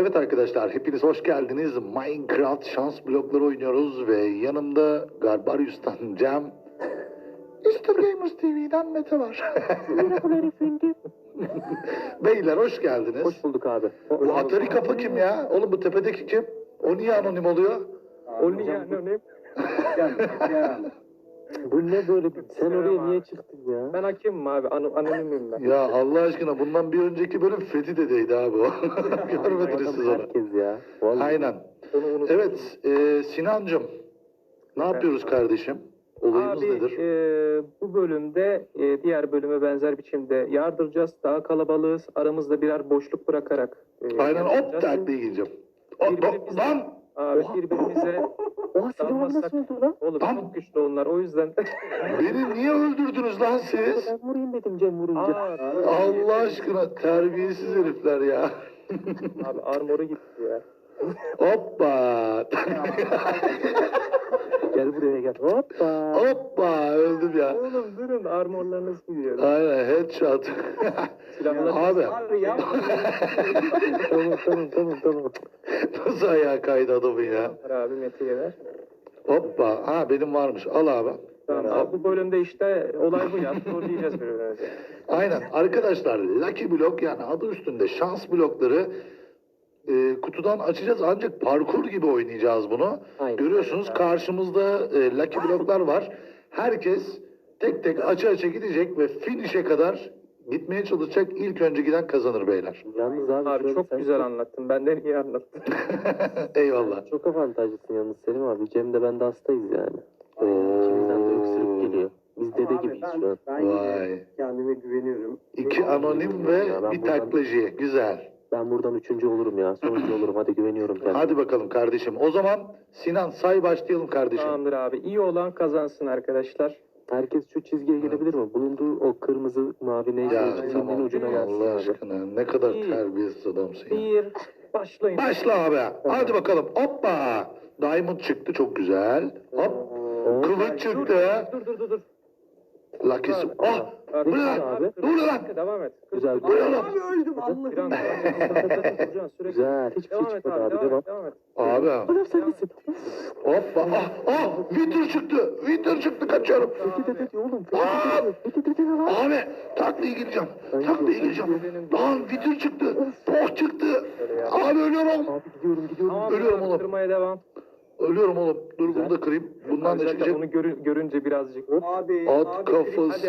Evet arkadaşlar hepiniz hoş geldiniz. Minecraft şans blokları oynuyoruz ve yanımda Garbarius'tan Cem, Mr. Gamers TV'den Mete var. Merhabalar efendim. Beyler hoş geldiniz. Hoş bulduk abi. Bu Atari kafa kim ya? Oğlum bu tepedeki kim? O niye anonim oluyor? O niye anonim? Bu ne böyle bir... Sen oraya niye çıktın ya? Ben hakemim abi. An anonimim ben. Ya Allah aşkına bundan bir önceki bölüm Fethi dedeydi abi o. Görmediniz siz onu. herkes ya. Vallahi. Aynen. Onu unut. Evet e, Sinancım ne yapıyoruz kardeşim? Olayımız Abi nedir? e, bu bölümde e, diğer bölüme benzer biçimde yardıracağız. Daha kalabalığız. Aramızda birer boşluk bırakarak. e, Aynen hop yardıracağız. Hop, hop, Birbirimize- lan! Abi birbirimize Oha senin abi nasıl öldü lan? oğlum Lan. çok güçlü onlar. O yüzden Beni niye öldürdünüz lan siz? Ben vurayım dedim Cem vurunca. Aa, Allah aşkına terbiyesiz herifler ya. Abi armoru gitti ya. Hoppa! Gel buraya gel. Hoppa. Hoppa! Öldüm ya. Oğlum durun armorlarınız gidiyor. Aynen headshot. Silahlar Abi tamam tamam tamam tamam. nasıl ayağa kaydı adamın ya? Abi Mete'ye ver. Hoppa! Ha benim varmış. Al abi. Tamam abi, bu bölümde işte olay bu ya. Trolleyeceğiz birbirimizi. Aynen. Arkadaşlar Lucky Block yani adı üstünde şans blokları e, kutudan açacağız ancak parkur gibi oynayacağız bunu. Aynen. Görüyorsunuz karşımızda e, Lucky Block'lar var. Herkes tek tek açı açı gidecek ve finish'e kadar gitmeye çalışacak. İlk önce giden kazanır beyler. Yalnız abi, Abi şöyle çok sen güzel anlattın. Benden iyi anlattın. Eyvallah. Çok avantajlısın yalnız Selim abi. Cem de ben de hastayız yani. İkimizden de öksürük geliyor. Biz dede gibiyiz şu an. Ben yine Vay. kendime güveniyorum. İki anonim ve Ya ben bir buradan- taklacı. Güzel. Ben buradan üçüncü olurum ya. Sonuncu olurum. Hadi güveniyorum kendime. Hadi bakalım kardeşim. O zaman Sinan say başlayalım kardeşim. Tamamdır abi. İyi olan kazansın arkadaşlar. Herkes şu çizgiye gelebilir mi? Bulunduğu o kırmızı mavi neyse Ya çizginin tamam. ucuna gelsin Allah abi. aşkına ne kadar İyi. terbiyesiz adamsın ya. Bir başlayın. Başla abi. Hadi bakalım. Hoppa. Diamond çıktı çok güzel. Hop. Kılıç Dur, çıktı. dur dur dur dur. Lucky Su- Ah. Lan? abi? Ne lan? Devam et. Güzel. Lan? Abi öldüm Allah'ım. Güzel. Hiçbir şey çıkmadı abi. Devam. Abi. Anam sen nesin? Hoppa. Ah. Ah. Winter çıktı. Winter çıktı. Kaçıyorum. Oğlum. Abi. Taklaya gireceğim. Taklaya gireceğim. Lan Winter çıktı. Poh çıktı. Abi ölüyorum. Abi gidiyorum gidiyorum. Ölüyorum oğlum. Kırmaya devam. Ölüyorum oğlum. Dur bunu da kırayım. Bundan da Özellikle çıkacak. Onu görü- görünce birazcık. Abi. At abi, kafası. Hadi,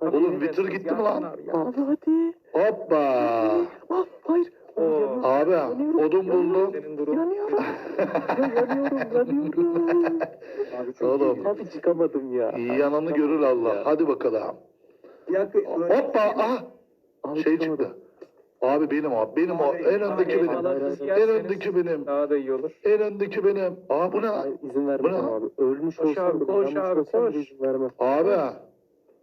hadi. Oğlum Winter gitti mi lan? Abi, ya. Abi hadi. Hoppa. Ah hayır. Oo. Abi odun buldum. Senin durum. Yanıyorum. yanıyorum yanıyorum. Abi çok Oğlum. Abi çıkamadım ya. Yananı görür Allah. Hadi bakalım. iyi. Ya, Hoppa. Aha. Abi Şey çıkamadım. çıktı. Abi benim o. Benim o. Abi, En öndeki abi, benim. En öndeki benim. Daha da iyi olur. En öndeki benim. Aa bu ne izin lan? abi. Ölmüş Koş olsam abi, koş abi, koş. izin vermem. Abi.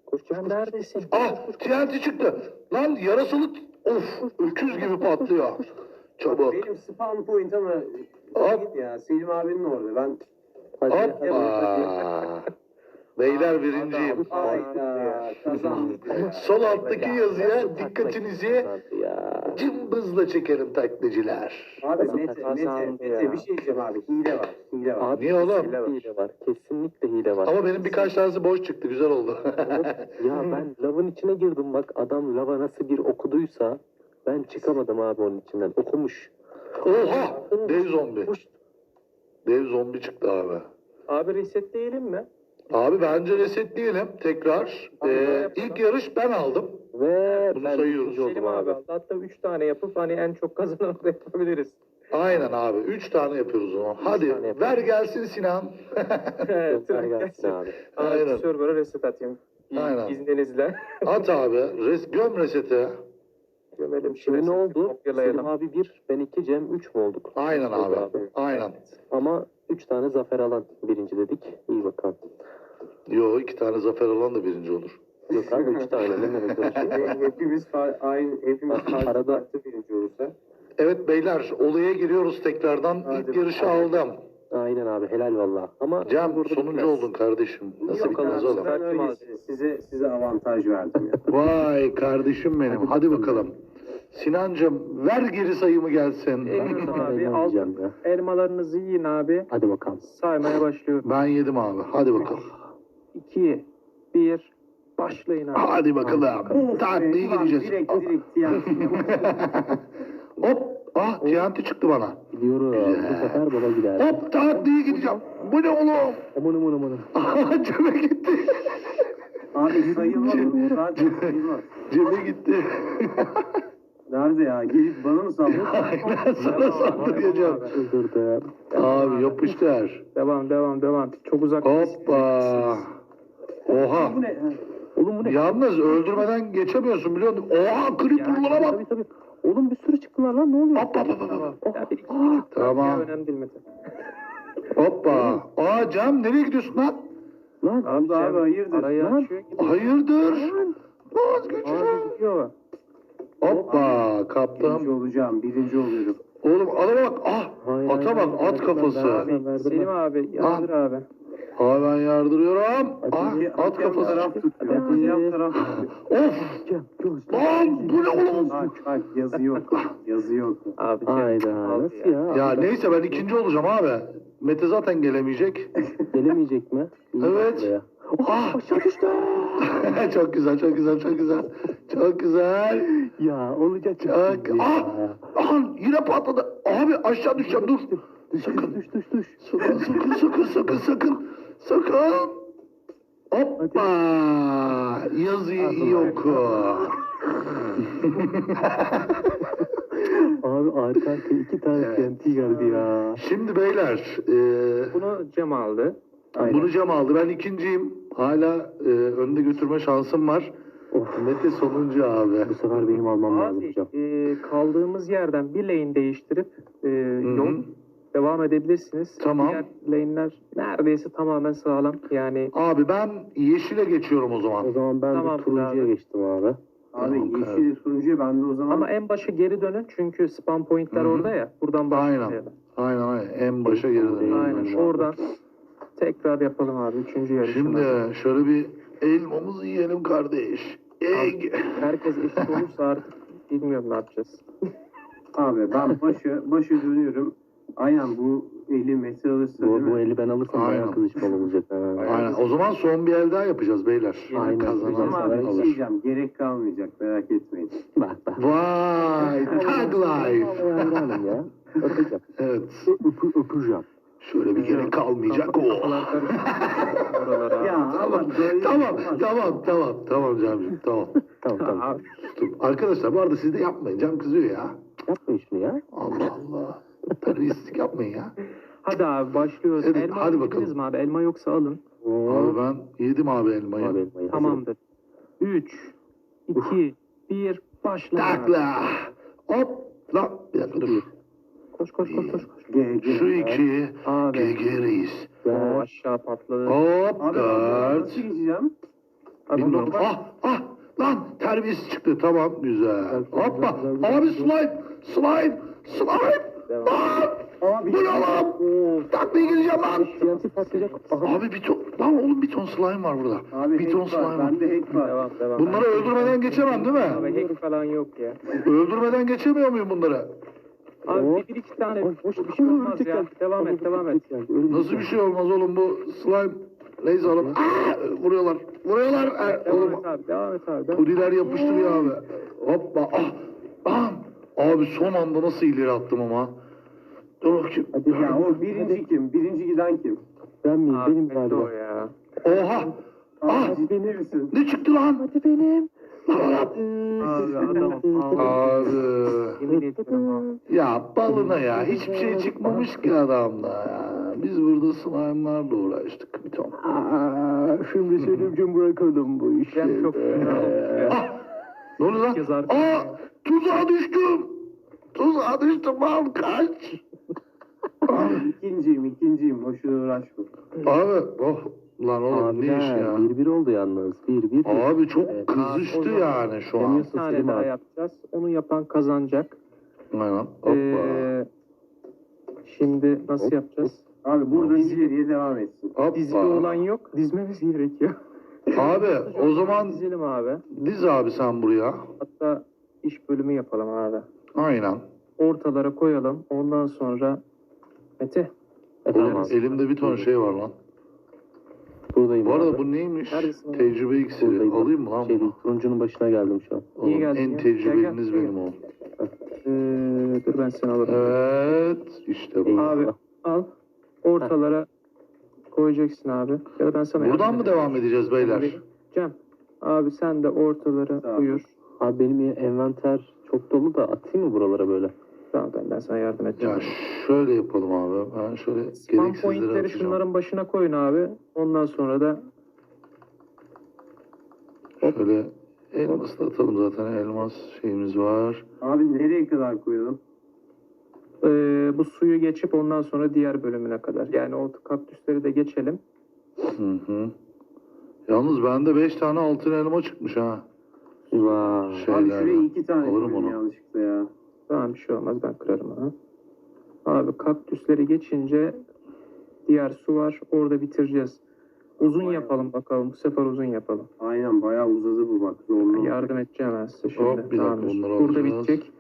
Koş koş neredesin? Ah TNT çıktı. Lan yarasalı. Of. Öküz gibi patlıyor. Çabuk. Benim spawn point ama git ya Selim abinin orada. Ben hadi. Hoppa. Beyler birinciyim. Sol alttaki yazıya dikkatinizi cımbızla çekerim taklacılar. Abi Mete, Mete, Mete bir şey diyeceğim abi. Hile var. Hile var. Abi Niye oğlum? kesinlikle hile var. Kesinlikle hile var. Ama benim birkaç tanesi boş çıktı. Güzel oldu. ya ben lavın içine girdim bak adam lava nasıl bir okuduysa ben çıkamadım abi onun içinden. Okumuş. Oha! Dev zombi. Dev zombi çıktı abi. Abi resetleyelim mi? Abi bence resetleyelim tekrar. Ee, ilk yarış ben aldım. Ve Bunu ben sayıyoruz. oldum abi. Hatta 3 tane yapıp hani en çok kazananı da yapabiliriz. Aynen abi. Üç tane yapıyoruz o zaman. Hadi tane ver gelsin Sinan. Yok, ver gelsin abi. Aynen. Aynen. Server'a reset atayım. Aynen. İzninizle. At abi. Res göm resete. Gömelim. Şimdi ne reseti oldu? Selim Kopyalayalım. abi 1, ben 2, Cem 3 mü olduk? Aynen abi. Aynen. Ama 3 tane zafer alan birinci dedik. İyi bakalım. Yo iki tane zafer alan da birinci olur. Yok abi 3 tane ne demek öyle şey? He- hepimiz fa- aynı hepimiz arada- birinci olursa. Evet beyler olaya giriyoruz tekrardan. Hadi İlk yarışı bakalım. aldım. Aynen abi helal valla. Ama Cem burada sonuncu bitmez. oldun kardeşim. Nasıl Yok bitmez abi, oğlum? Ben size size avantaj verdim ya. Vay kardeşim benim. Hadi bakalım. Sinancım ver geri sayımı gelsin. Ben abi. yiyeceğim ya. elmalarınızı yiyin abi. Hadi bakalım. Saymaya başlıyorum. Ben yedim abi. Hadi bakalım. 2, 1, başlayın abi. Hadi bakalım. Tatlıyı Ulan gideceğiz. Direkt direkt siyah. Hop. Ah TNT çıktı bana. Biliyorum. Bu sefer baba gider. Hop tatlıyı gideceğim. Bu ne oğlum? Aman aman aman. Aha cebe gitti. Abi sayılmaz. Zaten sayılmaz. Cebe gitti. Nerede ya? Gelip bana mı sallıyor? Aynen sana saldıracağım. Çıldırdı. Abi yapıştır. Devam, devam, devam. Çok uzak. Hoppa. Oha. Bu ne? Ha. Oğlum bu ne? Yalnız öldürmeden geçemiyorsun biliyor musun? Oha creeper'lara bak. Tabii tabii. Oğlum bir sürü çıktılar lan ne oluyor? Hop hop hop hop. Ya bir iki küçük Tamam. ya, önemli değil. Hoppa. Aa Cem nereye gidiyorsun lan? Lan Abi abi hayırdır? Lan. Hayırdır? Vazgeçeceğim. gidiyor. Hoppa Birinci kaptım. olacağım. Birinci oluyorum. Oğlum adama bak. Ah Hayır, ata bak hayır, at kafası. Abi, Selim ben. abi, yardır abi. Abi ben yardırıyorum. Ah at kafası. taraf yan taraf. Of. Lan bu ne oğlum? Bak bak yazı yok. Yazı yok. Abi Hayda nasıl ya. ya? Ya neyse ben ikinci olacağım abi. Mete zaten gelemeyecek. Gelemeyecek mi? İyi Evet. buraya. Ah. Aşağı düştü. çok güzel çok güzel çok güzel. Çok güzel. Ya olacak. Çok. Ah. Lan yine patladı. Abi aşağı düşeceğim dur. Sakın. Düş düş düş. Sakın sakın sakın sakın sakın. Sakın. Hoppa. Yazıyı iyi oku. Abi arka iki tane Evet. TNT geldi ya. Şimdi beyler. E, Bunu Cem aldı. Aynen. bunu Cem aldı. Ben ikinciyim. Hala e, önde götürme şansım var. Of. Mete sonuncu abi. Bu sefer benim almam lazım Abi hocam. e, kaldığımız yerden bir lane değiştirip e, hı. yol devam edebilirsiniz. Tamam. Diğer lane'ler neredeyse tamamen sağlam. Yani Abi ben yeşile geçiyorum o O zaman. zaman ben Tamam, turuncuya abi. geçtim abi. Abi Tamam, yeşil turuncuya ben de o zaman ama en başa geri dönün çünkü spam pointler Hı hı. orada ya. Buradan Aynen. başlayalım. Aynen aynen. En başa geri dönüyorum. Aynen. Aynen. Oradan tekrar yapalım abi. Üçüncü yarışımız. Şimdi şöyle bir elmamızı yiyelim kardeş. Egg. Herkes eşit olursa artık bilmiyorum ne yapacağız. abi ben başa başa dönüyorum. Aynen bu eli metre alırsa değil Bu, bu mi? eli ben alırsam Aynen. bayağı kızışmalı olacak. Ha. Aynen. O zaman son bir el daha yapacağız beyler. Aynen. Kazanan. Ama abi bir şey alır. diyeceğim. Gerek kalmayacak merak etmeyin. Bak bak. Vay. Tag life. Hayranım ya. Öpeceğim. Evet. Öpü, öpeceğim. Şöyle bir gerek kalmayacak o. Kafalar karıştı. Oralara. Ya ama böyle Tamam, olmaz. tamam, tamam, tamam Cemciğim, tamam. Tamam tamam. Abi, Dur. Arkadaşlar bu arada siz de yapmayın. Cem kızıyor ya. Yapmayın şunu ya. Allah Allah. Terbiyesizlik yapmayın ya. Hadi abi başlıyoruz. Hadi, Elma hadi bakalım. mi abi? Elma yoksa alın. Abi ben yedim abi elmayı. Abi elmayı Tamamdır. 3, 2, 1, başla. abi. Takla. Hop. Lan bir dakika dur. Koş koş koş koş. koş. Ge- Şu iki. Abi. GG reis. O Ben aşağı patladı. Hop. Abi ben Dört. nasıl geçeceğim? Abi Bilmiyorum. bak- Ah ah. Lan terbiyesiz çıktı. Tamam güzel. Hoppa. Abi slime. Slime. Slime. Devam. Lan. Abi Bu ne lan? Taklaya gireceğim lan. Patlayacak. Abi bir ton. Lan oğlum bir ton slime var burada. Abi bir ton slime var. Bende hack var. Devam devam. Bunları öldürmeden geçemem değil mi? Abi hack falan yok ya. Öldürmeden geçemiyor muyum bunları? Abi Hop. bir, iki tane Hoş, hoş, bir şey olmaz ya. Devam et devam et. Nasıl bir şey olmaz oğlum bu slime? Neyse oğlum. Aa, vuruyorlar. Vuruyorlar. Aa, Devam oğlum et abi devam et abi. Devam. Hudiler yapıştırıyor abi. Hoppa. Ah. Ah. Abi son anda nasıl ileri attım ama. Dur bakayım. Hadi Ya o birinci kim? Birinci giden kim? Ben miyim? Abi Benim galiba. o ya. Oha. Ah. Abi ciddi misin? Ne çıktı lan? Hadi benim. Abi adamım. Abi. Ya balına ya. Hiçbir şey çıkmamış ki adamda ya. Biz burada slime'larla uğraştık bir ton. Aa, şimdi Selim'cim bırakalım bu işi. Cem çok fena. Ah! Ne oluyor lan? Aa! Tuzağa düştüm! Tuzağa düştüm lan kaç! Abi ikinciyim ikinciyim. Boşuna uğraşma. Abi oh lan oğlum ne iş ya? Bir bir oldu yalnız. Bir bir. Abi çok Evet. kızıştı Abi, zaman yani şu an. Bir tane daha abi. yapacağız. Onu yapan kazanacak. Aynen. Hoppa. Ee, şimdi nasıl Hop, yapacağız? Abi burada ileriye devam etsin. Dizili Hoppa. olan yok. Dizmemiz gerekiyor. Abi o zaman Dizelim abi. diz abi sen buraya. Hatta iş bölümü yapalım abi. Aynen. Ortalara koyalım. Ondan sonra Mete Efendim Oğlum elimde bir ton şey var lan. Buradayım Bu arada abi. bu neymiş? Neredesin? Tecrübe iksiri. Buradayım. Alayım mı lan Şey, bunu? turuncunun başına geldim şu an. Oğlum geldin en ya. tecrübeliniz Gel, gel, benim oğlum. ee, dur ben seni alırım. Evet. işte bu. Eyvallah. Abi al. Ortalara koyacaksın abi. Ya da ben sana Buradan yardım mı edeyim. devam edeceğiz beyler? Cem. Abi sen de ortalara Tamam. buyur. Abi benim envanter çok dolu da atayım mı buralara böyle? Tamam ben, ben sana yardım edeceğim. Ya şöyle yapalım abi. Ben şöyle Spam gereksizleri pointleri atacağım. şunların başına koyun abi. Ondan sonra da Şöyle elmas da atalım zaten. Elmas şeyimiz var. Abi nereye kadar koyalım? E, bu suyu geçip ondan sonra diğer bölümüne kadar. Yani o kaktüsleri de geçelim. Hı hı. Yalnız bende 5 tane altın elma çıkmış ha. Vay. Abi şuraya iki tane Alırım koydum onu. yanlışlıkla ya. Tamam bir şey olmaz ben kırarım onu. Abi kaktüsleri geçince diğer su var. Orada bitireceğiz. Uzun Vay yapalım bakalım. Bu sefer uzun yapalım. Aynen bayağı uzadı bu bak. Zorlu. Yardım edeceğim ben size şimdi. Hop, bir dakika, Tamamdır. bunları Burada alacağız. bitecek.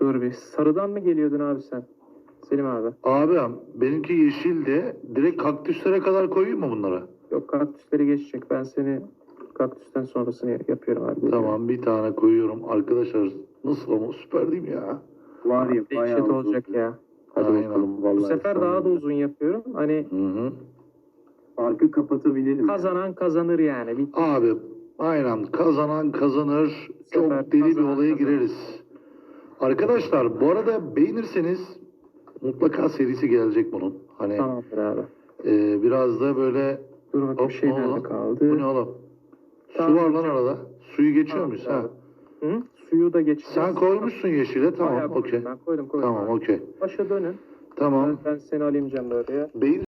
Dur bir. Sarıdan mı geliyordun abi sen? Selim abi. Abi benimki yeşildi. Direkt kaktüslere kadar koyayım mı bunları? Yok kaktüsleri geçecek. Ben seni kaktüsten sonrasını yapıyorum abi. Tamam bir tane koyuyorum. Arkadaşlar nasıl ama süper değil mi ya? Var ya bayağı uzun. olacak ya. Hadi Aynen. bakalım vallahi. Bu sefer daha da uzun yapıyorum. Hani Hı hı. Farkı kapatabilirim. kazanan kazanır yani. Bir Abi aynen kazanan kazanır. Çok sefer deli bir kazanan olaya kazanır. gireriz. Arkadaşlar bu arada beğenirseniz mutlaka serisi gelecek bunun. Hani tamamdır abi. e, biraz da böyle Dur bakayım hop şey ne nerede kaldı? Bu ne oğlum? Tamam, Su var lan arada. Suyu geçiyor Tamam, muyuz? Ha? Hı? Suyu da geçeceğiz. Sen koymuşsun yeşile. Tamam koydum okey. Ben koydum koydum. Tamam abi. okey. Başa dönün. Tamam. Ben, ben seni alayım Cem oraya. Beyin